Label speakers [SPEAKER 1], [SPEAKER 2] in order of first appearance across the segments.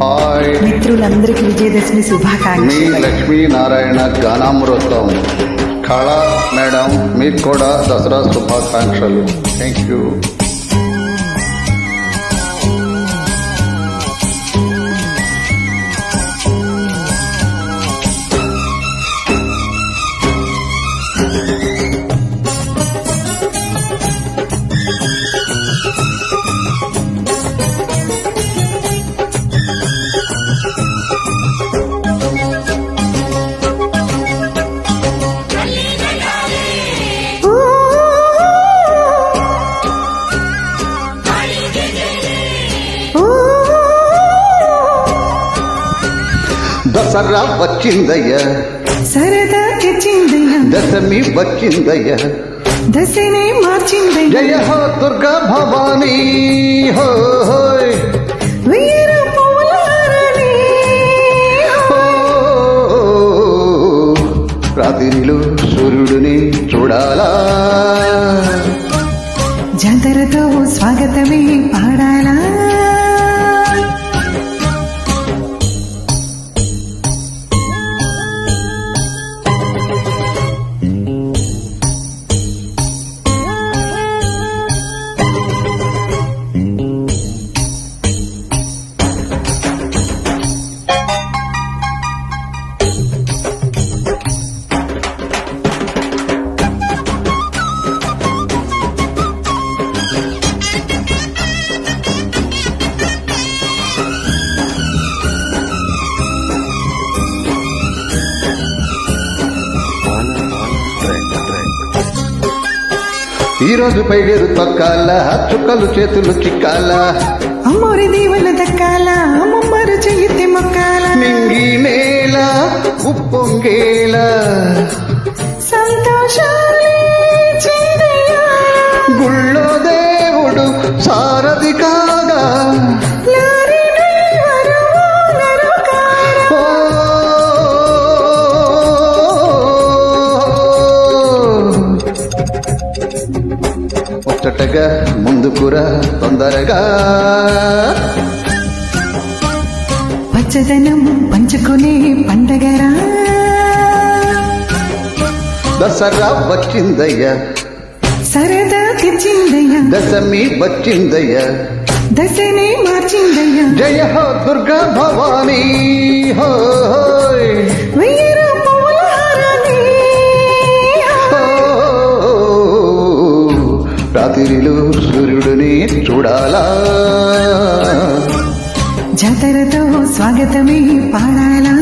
[SPEAKER 1] Hi.
[SPEAKER 2] మిత్రులందరికీ విజయదశమి
[SPEAKER 1] మీ
[SPEAKER 2] శుభాకాంక్షలు
[SPEAKER 1] లక్ష్మీనారాయణ గానామృతం కళ మేడం మీకు కూడా దసరా శుభాకాంక్షలు. థ్యాంక్ యూ దసరా వచ్చిందయ్యా.
[SPEAKER 2] సరదా తెచ్చిందయ్యా
[SPEAKER 1] దశమి వచ్చిందయ్యా.
[SPEAKER 2] దశనే మార్చిందయ్యా.
[SPEAKER 1] జయ హో దుర్గా భవానీ. హో హోయ్. రాత్రిలో సూర్యుడిని చూడాలా.
[SPEAKER 2] జాతరతో స్వాగతమే పాడాలా.
[SPEAKER 1] ఈ రోజు పైడేరు తొక్కాల? చుక్కలు చేతులు చిక్కాల?
[SPEAKER 2] అమ్మోరి దీవెన దక్కాల? అమ్మమ్మరు చెయ్యి మొక్కాల
[SPEAKER 1] నింగి నేల ఉప్పొంగేల? ముచ్చటగా ముందుకురా తొందరగా.
[SPEAKER 2] పచ్చదనం పంచుకునే పండగరా.
[SPEAKER 1] దసరా వచ్చిందయ్యా.
[SPEAKER 2] సరదా తెచ్చిందయ్యా.
[SPEAKER 1] దశమి వచ్చిందయ్యా.
[SPEAKER 2] దశనే మార్చిందయ్యా.
[SPEAKER 1] జయ హో దుర్గా భవానీ. హో. రాత్రిలో సూర్యుడిని చూడాలా?
[SPEAKER 2] జాతరతో స్వాగతమే పాడాలా?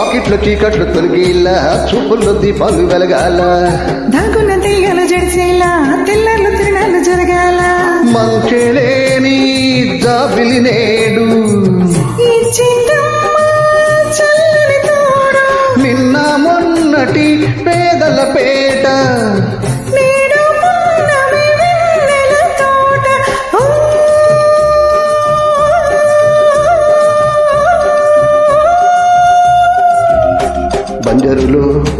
[SPEAKER 1] వాకిట్లో చీకట్లు తొలగిలా చూపుల్లో దీపాలు వెలగాల.
[SPEAKER 2] దాగున్న దెయ్యాలు జడిసేలా తెల్లర్లు తిరణాలు జరగాల.
[SPEAKER 1] మంచెలేని జాబిలి నేడు.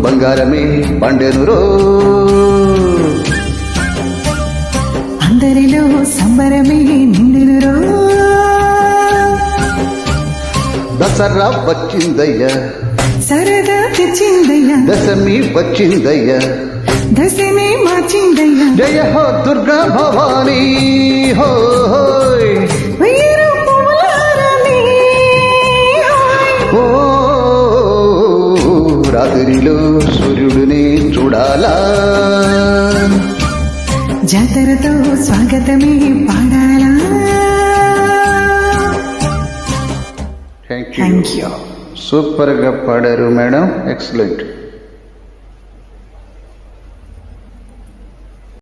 [SPEAKER 1] బంగారమే పండెనురో
[SPEAKER 2] అందరిలో సంబరమే నిండునురో
[SPEAKER 1] దసరా వచ్చిందయ్యా.
[SPEAKER 2] సరదా తెచ్చిందయ్యా.
[SPEAKER 1] దశమి వచ్చిందయ్యా.
[SPEAKER 2] దశనే మార్చిందయ్యా.
[SPEAKER 1] జయ హో దుర్గా భవానీ. హో హోయ్. రాత్రిలో సూర్యుడిని చూడాలా?
[SPEAKER 2] జాతరతో స్వాగతమే పాడాలా?
[SPEAKER 1] థ్యాంక్
[SPEAKER 2] యూ
[SPEAKER 1] సూపర్గా పాడారు మేడం. ఎక్సలెంట్